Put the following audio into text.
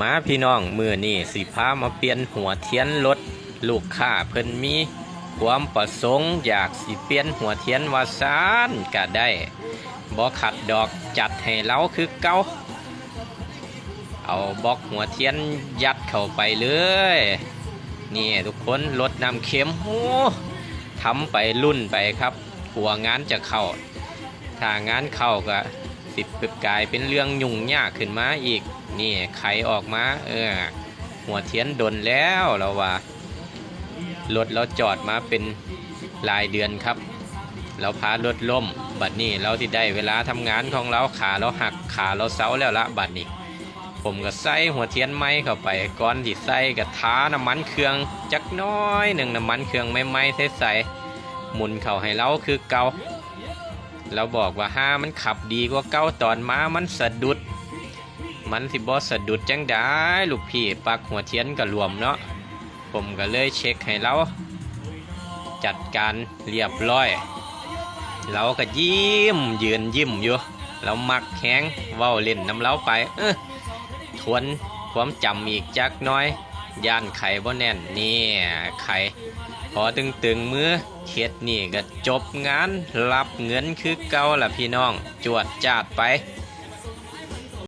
มาพี่น้องมือนี่สิพามาเปลี่ยนหัวเทียนรถลูกค้าเพิ่นมี ความประสงค์อยากสิเปลี่ยนหัวเทียนวาซานก็ได้บ่ขัดดอกจัดให้เราคือเก่าเอาบล็อกหัวเทียนยัดเข้าไปเลยนี่ทุกคนลดน้ำเค็มโอ้ทำไปรุ่นไปครับกลัวงานจะเข้าถ้างานเข้าก็ สิบกลายเป็นเรื่องยุ่งยากขึ้นมาอีก นี่ไขออกมาเออหัวเทียนดนแล้วเราว่ารถเราจอดมาเป็นหลายเดือนครับ เราพารถล่ม บัดนี้เราที่ได้เวลาทำงานของเราขาเราหักขาเราเซาแล้วละบัดนี้ ผมก็ใส่หัวเทียนไม้เข้าไปก่อนที่ใส่ก็ท้าน้ำมันเครื่องจักน้อยหนึ่งน้ำมันเครื่องไม่ไหม้ใส่ใส่หมุนเข้าให้เราคือเกา เราบอกว่าห้ามันขับดีกว่าเก้าตอนมามันสะดุด มันสิบอสะดุดจังได้ลูกพี่ปักหัวเทียนก็รวมเนาะผมก็เลยเช็คให้เราจัดการเรียบร้อย เราก็ยิ้มยืนยิ้มอยู่เรามักแข้งเว้าเล่นน้ำเราไป เออทวนความจำอีกจักน้อย ย่านไข่บ่แน่นนี่ไข่พอตึงตึงๆมือเฮ็ดนี่ก็จบงานรับเงินคือเก่าล่ะพี่น้อง จวดจาดไป